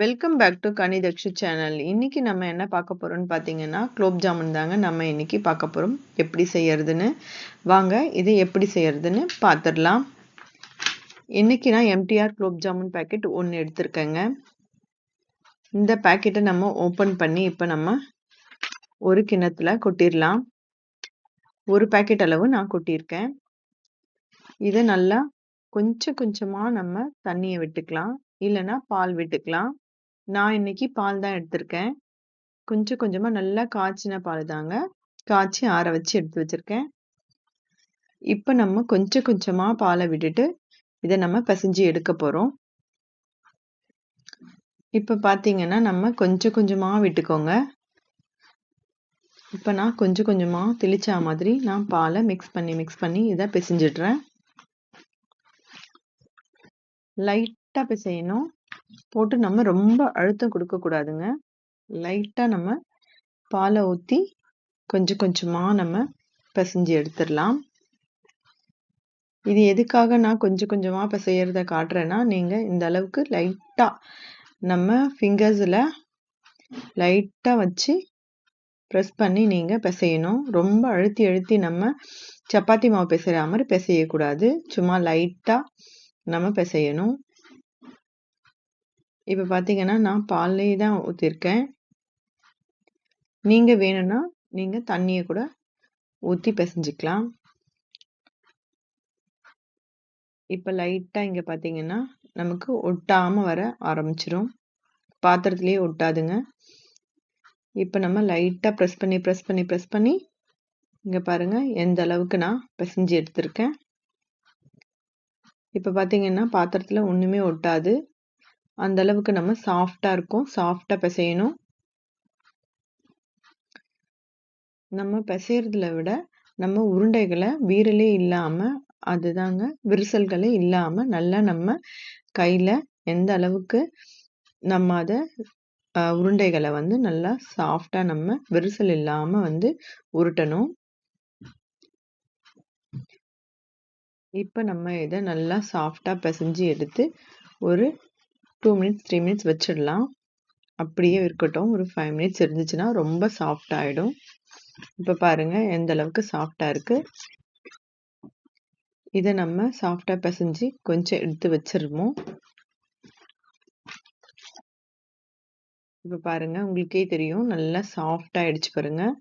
Welcome back to கனிதக்ஷு channel. இன்னைக்கு நம்ம என்ன பார்க்க போறோம்னு பார்த்தீங்கன்னா, குலோப் ஜாமுன் தாங்க நம்ம இன்னைக்கு பார்க்க போறோம். எப்படி செய்யறதுன்னு. வாங்க இதை எப்படி செய்யறதுன்னு பார்த்துடலாம். இன்னைக்கு நான் எம்டிஆர் குலோப் ஜாமுன் பாக்கெட் 1 எடுத்திருக்கேங்க. இந்த பேக்கெட்டை நம்ம ஓப்பன் பண்ணி இப்போ நம்ம ஒரு கிணத்துல கொட்டிடலாம். ஒரு பேக்கெட் அளவு நான் கொட்டியிருக்கேன். இதை நல்லா கொஞ்சம் கொஞ்சமாக நம்ம தண்ணியை விட்டுக்கலாம். இல்லைன்னா பால் விட்டுக்கலாம். நான் இன்னைக்கு பால் தான் எடுத்திருக்கேன். கொஞ்சம் கொஞ்சமா நல்லா காய்ச்சின பால் தாங்க. காய்ச்சி ஆற வச்சு எடுத்து வச்சிருக்கேன். இப்போ நம்ம கொஞ்சம் கொஞ்சமா பாலை விட்டுட்டு இதை நம்ம பிசைஞ்சு எடுக்க போறோம். இப்போ பார்த்தீங்கன்னா நம்ம கொஞ்சம் கொஞ்சமா விட்டுக்கோங்க. இப்போ நான் கொஞ்சம் கொஞ்சமா தெளிச்சா மாதிரி நான் பாலை மிக்ஸ் பண்ணி மிக்ஸ் பண்ணி இதை பிசைஞ்சிடுறேன். லைட்டா பிசையணும். போட்டு நம்ம ரொம்ப அழுத்தம் கொடுக்க கூடாதுங்க. லைட்டா நம்ம பாலை ஊத்தி கொஞ்சம் கொஞ்சமா நம்ம பிசைஞ்சு எடுத்துடலாம். இது எதுக்காக நான் கொஞ்சம் கொஞ்சமா பிசையறத காட்டுறேன்னா, நீங்க இந்த அளவுக்கு லைட்டா நம்ம ஃபிங்கர்ஸ்ல லைட்டா வச்சு ப்ரெஸ் பண்ணி நீங்க பிசையணும். ரொம்ப அழுத்தி அழுத்தி நம்ம சப்பாத்தி மாவு பிசைற மாதிரி பிசையக்கூடாது. சும்மா லைட்டா நம்ம பிசையணும். இப்போ பார்த்தீங்கன்னா நான் பால்லே தான் ஊற்றிருக்கேன். நீங்க வேணும்னா நீங்க தண்ணியை கூட ஊற்றி பிசைஞ்சுக்கலாம். இப்போ லைட்டா இங்க பார்த்தீங்கன்னா நமக்கு ஒட்டாம வர ஆரம்பிச்சிரும். பாத்திரத்திலேயே ஒட்டாதுங்க. இப்போ நம்ம லைட்டா ப்ரெஸ் பண்ணி ப்ரெஸ் பண்ணி ப்ரெஸ் பண்ணி இங்க பாருங்க எந்த அளவுக்கு நான் பிசைஞ்சு எடுத்திருக்கேன். இப்போ பார்த்தீங்கன்னா பாத்திரத்தில் ஒண்ணுமே ஒட்டாது. அந்த அளவுக்கு நம்ம சாஃப்டா இருக்கும். சாஃப்டா பிசையணும். நம்ம பிசையறதுல விட நம்ம உருண்டைகளை வீரலே இல்லாம அதுதாங்க விரிசல்களே இல்லாம நல்லா நம்ம கையில எந்த அளவுக்கு நம்ம அதை உருண்டைகளை வந்து நல்லா சாஃப்டா நம்ம விரிசல் இல்லாம வந்து உருட்டணும். இப்போ நம்ம இதை நல்லா சாஃப்டா பிசைஞ்சு எடுத்து ஒரு டூ மினிட்ஸ் த்ரீ மினிட்ஸ் வச்சிடலாம். அப்படியே இருக்கட்டும். ஒரு ஃபைவ் மினிட்ஸ் இருந்துச்சுன்னா ரொம்ப சாஃப்ட் ஆகிடும் இப்போ பாருங்கள் எந்த அளவுக்கு சாஃப்டாக இருக்குது இதை நம்ம சாஃப்டாக பிசைஞ்சு கொஞ்சம் எடுத்து வச்சிருவோம். இப்போ பாருங்கள் உங்களுக்கே தெரியும் நல்லா சாஃப்டா ஆயிடுச்சு பாருங்கள்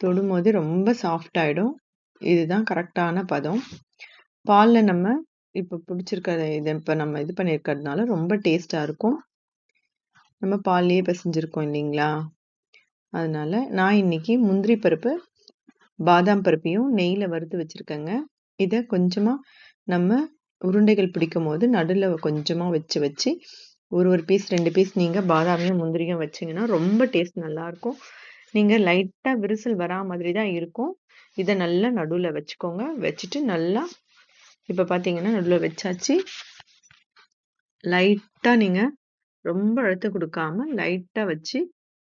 தொடும்போது ரொம்ப சாஃப்ட் ஆகிடும் இதுதான் கரெக்டான பதம். பாலில் நம்ம இப்போ பிடிச்சிருக்க இதை இப்போ நம்ம இது பண்ணியிருக்கிறதுனால ரொம்ப டேஸ்ட்டாக இருக்கும். நம்ம பால்லேயே பிசைஞ்சிருக்கோம் இல்லைங்களா? அதனால் நான் இன்னைக்கு முந்திரி பருப்பு, பாதாம் பருப்பையும் நெய்யில் வறுத்து வச்சுருக்கேங்க இதை கொஞ்சமாக நம்ம உருண்டைகள் பிடிக்கும் போது நடுவில் கொஞ்சமாக வச்சு வச்சு ஒரு ஒரு பீஸ் ரெண்டு பீஸ் நீங்கள் பாதாமையும் முந்திரியும் வச்சீங்கன்னா ரொம்ப டேஸ்ட் நல்லாயிருக்கும் நீங்கள் லைட்டாக விரிசல் வரா மாதிரி தான் இருக்கும். இதை நல்லா நடுவில் வச்சுக்கோங்க. வச்சுட்டு நல்லா இப்போ பார்த்தீங்கன்னா நடுவில் வச்சாச்சு. லைட்டாக நீங்கள் ரொம்ப அழுத்த கொடுக்காம லைட்டாக வச்சு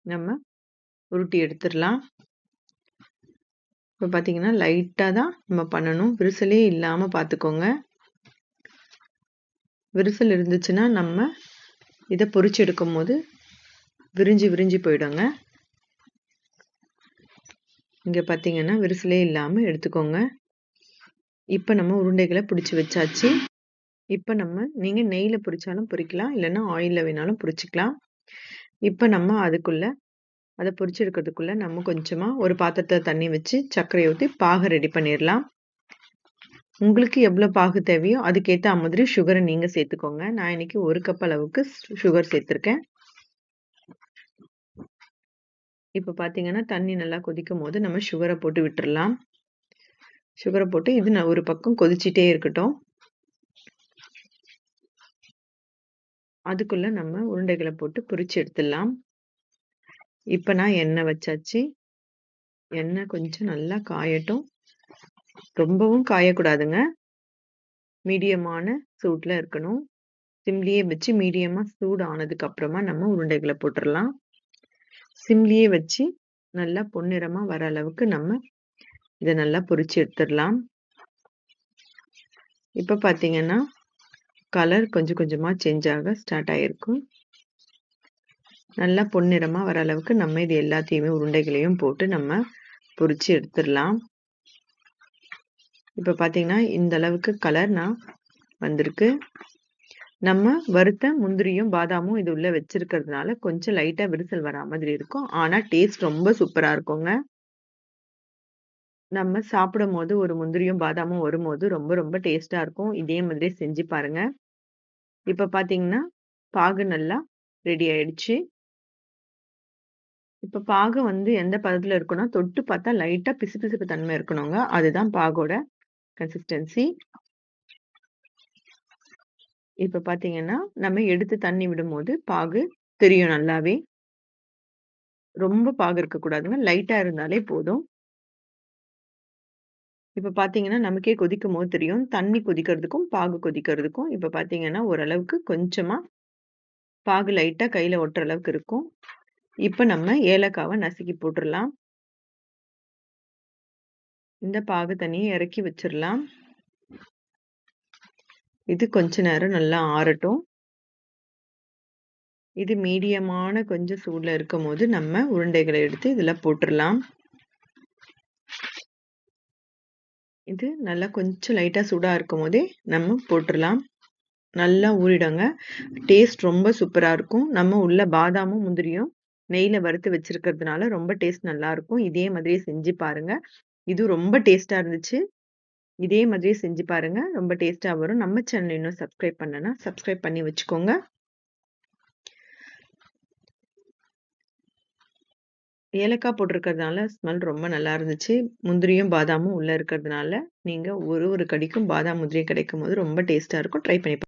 நம்ம உருட்டி எடுத்துடலாம். இப்போ பார்த்தீங்கன்னா லைட்டாக தான் நம்ம பண்ணணும். விரிசலே இல்லாமல் பார்த்துக்கோங்க. விரிசல் இருந்துச்சுன்னா நம்ம இதை பொறித்து எடுக்கும் போது விரிஞ்சு விரிஞ்சு போயிடுங்க. இங்கே பார்த்தீங்கன்னா விரிசலே இல்லாமல் எடுத்துக்கோங்க. இப்போ நம்ம உருண்டைகளை பிடிச்சி வச்சாச்சு. இப்போ நம்ம நீங்கள் நெய்யில் பிடிச்சாலும் பொரிக்கலாம். இல்லைன்னா ஆயிலில் வேணாலும் பிடிச்சிக்கலாம் இப்போ நம்ம அதுக்குள்ளே அதை பொரிச்சிருக்கிறதுக்குள்ளே நம்ம கொஞ்சமாக ஒரு பாத்திரத்தை தண்ணி வச்சு சர்க்கரையை ஊற்றி பாகு ரெடி பண்ணிடலாம். உங்களுக்கு எவ்வளோ பாகு தேவையோ அதுக்கேற்ற மாதிரி சுகரை நீங்கள் சேர்த்துக்கோங்க. நான் இன்னைக்கு ஒரு கப் அளவுக்கு சுகர் சேர்த்துருக்கேன் இப்போ பார்த்தீங்கன்னா தண்ணி நல்லா கொதிக்கும் போது நம்ம சுகரை போட்டு விட்டுடலாம் சுகரை போட்டு இது நான் ஒரு பக்கம் கொதிச்சிட்டே இருக்கட்டும். அதுக்குள்ள நம்ம உருண்டைகளை போட்டு பொரிச்சு எடுத்துடலாம். இப்போ நான் எண்ணெய் வச்சாச்சு. எண்ணெய் கொஞ்சம் நல்லா காயட்டும். ரொம்பவும் காயக்கூடாதுங்க. மீடியமான சூட்ல இருக்கணும். சிம்லியே வச்சு மீடியமா சூடு ஆனதுக்கு அப்புறமா நம்ம உருண்டைகளை போட்டுடலாம் சிம்லியே வச்சு நல்லா பொன்னிறமா வர அளவுக்கு நம்ம இதை நல்லா பொறிச்சு எடுத்துடலாம். இப்போ பார்த்தீங்கன்னா கலர் கொஞ்சம் கொஞ்சமா சேஞ்ச் ஆக ஸ்டார்ட் ஆயிருக்கும். நல்லா பொன்னிறமாக வர அளவுக்கு நம்ம இது எல்லாத்தையுமே உருண்டைகளையும் போட்டு நம்ம பொரிச்சு எடுத்துடலாம் இப்போ பார்த்தீங்கன்னா இந்த அளவுக்கு கலர் நான் வந்திருக்கு நம்ம வறுத்த முந்திரியும் பாதாமும் இது உள்ள வச்சிருக்கிறதுனால கொஞ்சம் லைட்டா விரிசல் வரா மாதிரி இருக்கும் ஆனா டேஸ்ட் ரொம்ப சூப்பரா இருக்குங்க நம்ம சாப்பிடும் போது ஒரு முந்திரியும் பாதாமும் வரும்போது ரொம்ப ரொம்ப டேஸ்டா இருக்கும். இதே மாதிரி செஞ்சு பாருங்க. இப்ப பாத்தீங்கன்னா பாகு நல்லா ரெடி ஆயிடுச்சு. இப்ப பாகு வந்து எந்த பதத்துல இருக்குன்னா தொட்டு பார்த்தா லைட்டா பிசு பிசுப்பு தன்மை இருக்கணுங்க. அதுதான் பாகோட கன்சிஸ்டன்சி இப்ப பாத்தீங்கன்னா நம்ம எடுத்து தண்ணி விடும்போது பாகு தெரியும் நல்லாவே. ரொம்ப பாகு இருக்கக்கூடாதுங்க. லைட்டா இருந்தாலே போதும். இப்ப பாத்தீங்கன்னா நமக்கே கொதிக்கும் போது தெரியும். தண்ணி கொதிக்கிறதுக்கும் பாகு கொதிக்கிறதுக்கும் இப்ப பாத்தீங்கன்னா ஓரளவுக்கு கொஞ்சமா பாகு லைட்டா கையில ஒட்டுற அளவுக்கு இருக்கும். இப்ப நம்ம ஏலக்காவை நசுக்கி போட்டுடலாம் இந்த பாகு தண்ணியை இறக்கி வச்சிடலாம் இது கொஞ்ச நேரம் நல்லா ஆறட்டும். இது மீடியமான கொஞ்சம் சூடுல இருக்கும் போது நம்ம உருண்டைகளை எடுத்து இதுல போட்டுடலாம் இது நல்லா கொஞ்சம் லைட்டாக சூடாக இருக்கும் போதே நம்ம போட்டுடலாம் நல்லா ஊறிடுங்க. டேஸ்ட் ரொம்ப சூப்பராக இருக்கும். நம்ம உள்ள பாதாமும் முந்திரியும் நெய்யில் வறுத்து வச்சுருக்கிறதுனால ரொம்ப டேஸ்ட் நல்லாயிருக்கும் இதே மாதிரியே செஞ்சு பாருங்கள் இது ரொம்ப டேஸ்ட்டாக இருந்துச்சு. இதே மாதிரியே செஞ்சு பாருங்கள் ரொம்ப டேஸ்ட்டாக வரும். நம்ம சேனல் இன்னும் சப்ஸ்கிரைப் பண்ணனா சப்ஸ்கிரைப் பண்ணி வச்சுக்கோங்க. ஏலக்காய் போட்டிருக்கிறதுனால ஸ்மெல் ரொம்ப நல்லா இருந்துச்சு. முந்திரியும் பாதாமும் உள்ள இருக்கிறதுனால நீங்க ஒரு ஒரு கடிக்கும் பாதாம் முந்திரியும் கிடைக்கும் போது ரொம்ப டேஸ்ட்டாக இருக்கும். ட்ரை பண்ணி